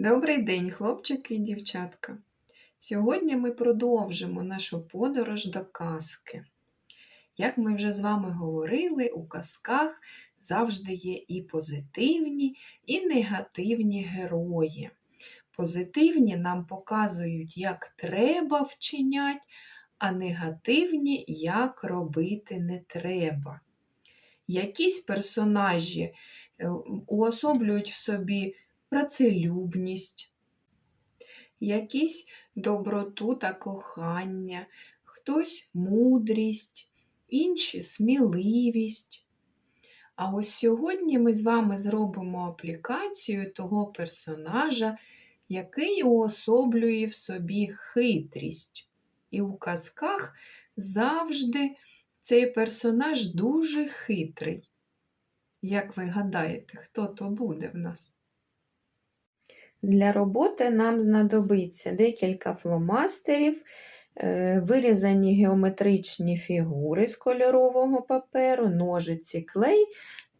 Добрий день, хлопчики і дівчатка. Сьогодні ми продовжимо нашу подорож до казки. Як ми вже з вами говорили, у казках завжди є і позитивні, і негативні герої. Позитивні нам показують, як треба вчинять, а негативні, як робити не треба. Якісь персонажі е, уособлюють в собі працелюбність, якісь доброту та кохання, хтось мудрість, інші сміливість. А ось сьогодні ми з вами зробимо аплікацію того персонажа, який уособлює в собі хитрість. І у казках завжди цей персонаж дуже хитрий. Як ви гадаєте, хто то буде в нас? Для роботи нам знадобиться декілька фломастерів, е, вирізані геометричні фігури з кольорового паперу, ножиці клей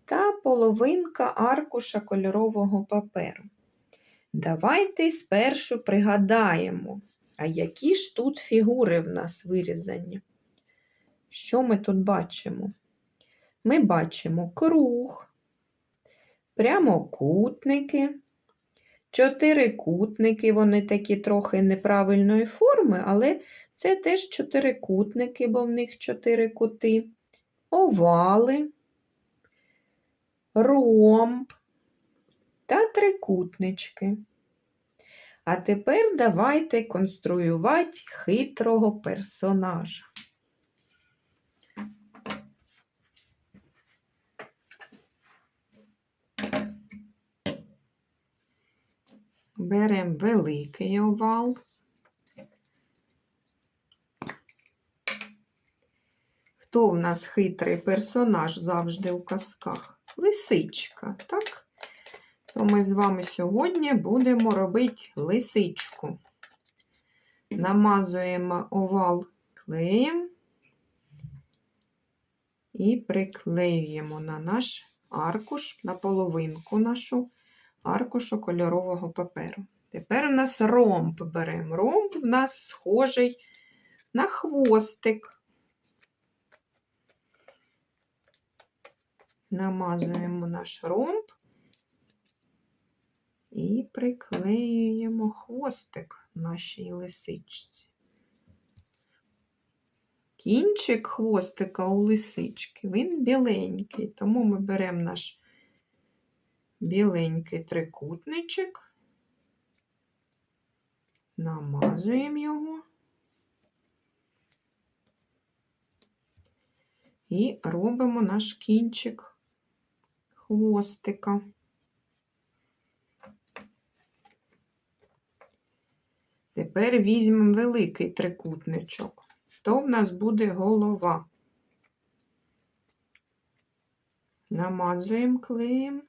та половинка аркуша кольорового паперу. Давайте спершу пригадаємо, а які ж тут фігури в нас вирізані. Що ми тут бачимо? Ми бачимо круг, прямокутники, чотирикутники, вони такі трохи неправильної форми, але це теж чотирикутники, бо в них чотири кути, овали, ромб та трикутнички. А тепер давайте конструювати хитрого персонажа. Беремо великий овал. Хто в нас хитрий персонаж завжди у казках? Лисичка, так? То ми з вами сьогодні будемо робити лисичку. Намазуємо овал клеєм і приклеюємо на наш аркуш, на половинку нашу аркушу кольорового паперу. Тепер у нас ромб беремо. Ромб в нас схожий на хвостик. Намазуємо наш ромб і приклеюємо хвостик нашій лисичці. Кінчик хвостика у лисички, він біленький, тому ми беремо наш біленький трикутничок, намазуємо його і робимо наш кінчик хвостика. Тепер візьмемо великий трикутничок, то в нас буде голова. Намазуємо клеєм.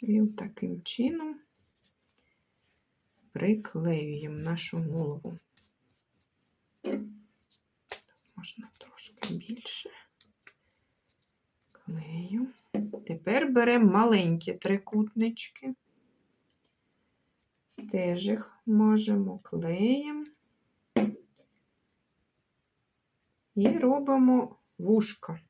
І таким чином приклеюємо нашу голову. Можна трошки більше. Клею. Тепер беремо маленькі трикутнички, теж їх мажемо клеєм і робимо вушка.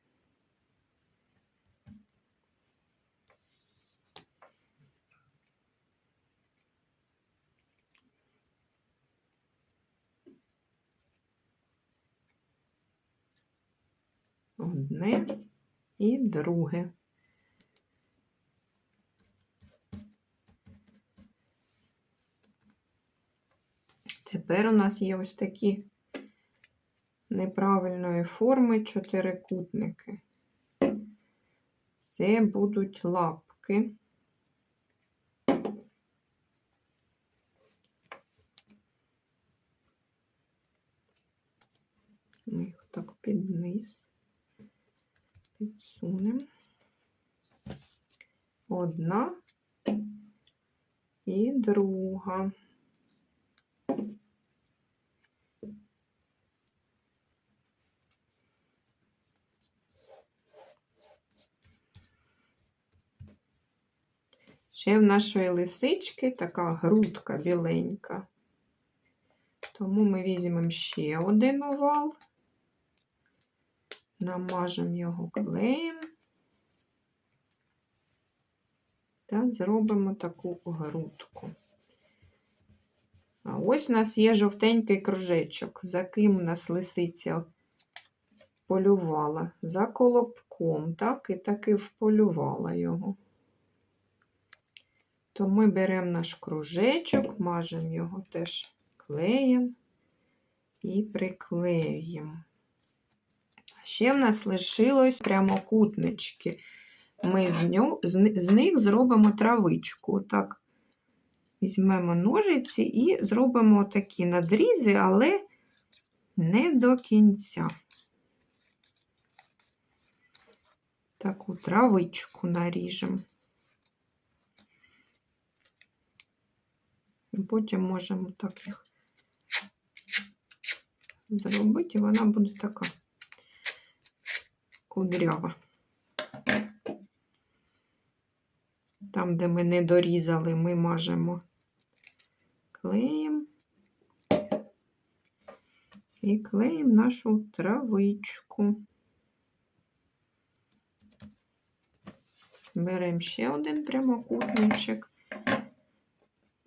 Одне і друге. Тепер у нас є ось такі неправильної форми чотирикутники. Це будуть лапки. Ми їх так під низ підсунемо. Одна і друга. Ще в нашої лисички така грудка біленька. Тому ми візьмемо ще один овал, намажемо його клеєм та зробимо таку грудку. А ось у нас є жовтенький кружечок, за ким у нас лисиця полювала. За колобком, так, і таки вполювала його. То ми беремо наш кружечок, мажемо його теж клеєм і приклеюємо. Ще в нас лишилось прямокутнички. Ми з, нього, з, них зробимо травичку. Так, візьмемо ножиці і зробимо такі надрізи, але не до кінця. Таку травичку наріжемо. І Потім можемо так їх зробити, і вона буде така кудрява. Там, де ми не дорізали, ми мажемо клеєм і клеїмо нашу травичку. Беремо ще один прямокутничок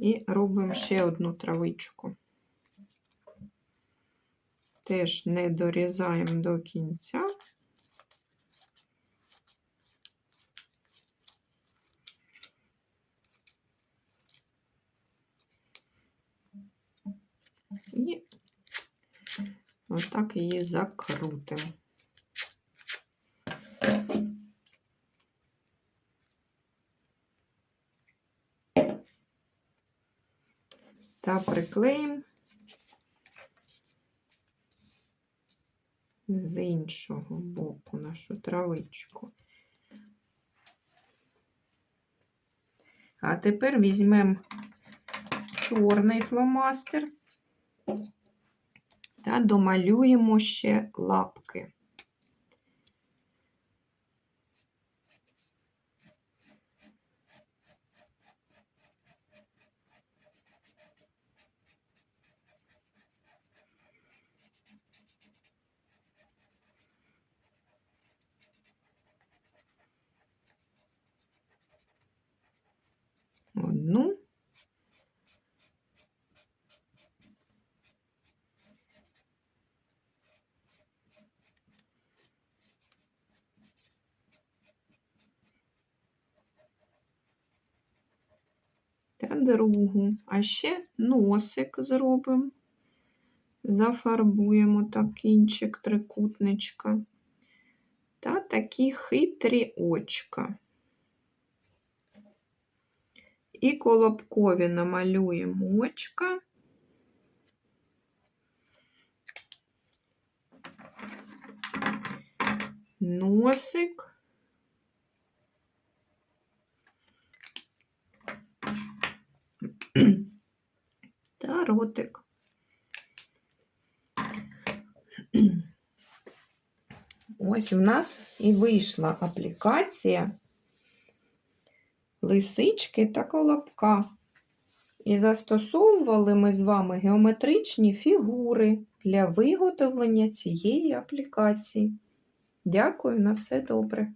і робимо ще одну травичку. Теж не дорізаємо до кінця. І отак її закрутимо. Та приклеїмо з іншого боку нашу травичку. А тепер візьмемо чорний фломастер та домалюємо ще лапки. Одну. Та другу. А ще носик зробимо. Зафарбуємо так кінчик трикутничка. Та такі хитрі очка. І колобкові намалюємо очка. Носик. Та ротик. Ось у нас і вийшла аплікація Лисички та колобка. І застосовували ми з вами геометричні фігури для виготовлення цієї аплікації. Дякую на все добре.